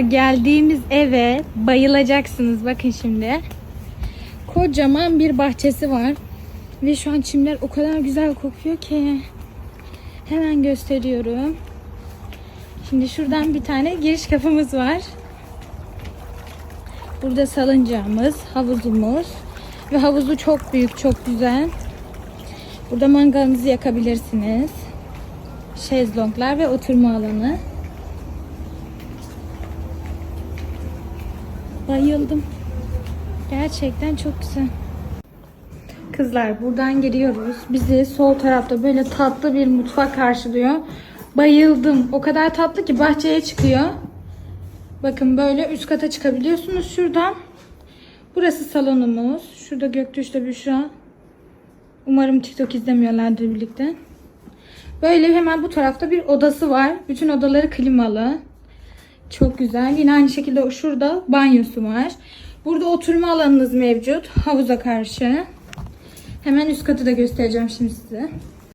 Geldiğimiz eve bayılacaksınız. Bakın şimdi. Kocaman bir bahçesi var. Ve şu an çimler o kadar güzel kokuyor ki. Hemen gösteriyorum. Şimdi şuradan bir tane giriş kapımız var. Burada salıncağımız, havuzumuz. Ve havuzu çok büyük, çok güzel. Burada mangalınızı yakabilirsiniz. Şezlonglar ve oturma alanı. Bayıldım. Gerçekten çok güzel. Kızlar buradan giriyoruz. Bizi sol tarafta böyle tatlı bir mutfak karşılıyor. Bayıldım. O kadar tatlı ki bahçeye çıkıyor. Bakın böyle üst kata çıkabiliyorsunuz şuradan. Burası salonumuz. Şurada Göktürk'le Büşra. Umarım TikTok izlemiyorlardır birlikte. Böyle hemen bu tarafta bir odası var. Bütün odaları klimalı. Çok güzel. Yine aynı şekilde şurada banyosu var. Burada oturma alanınız mevcut. Havuza karşı. Hemen üst katı da göstereceğim şimdi size.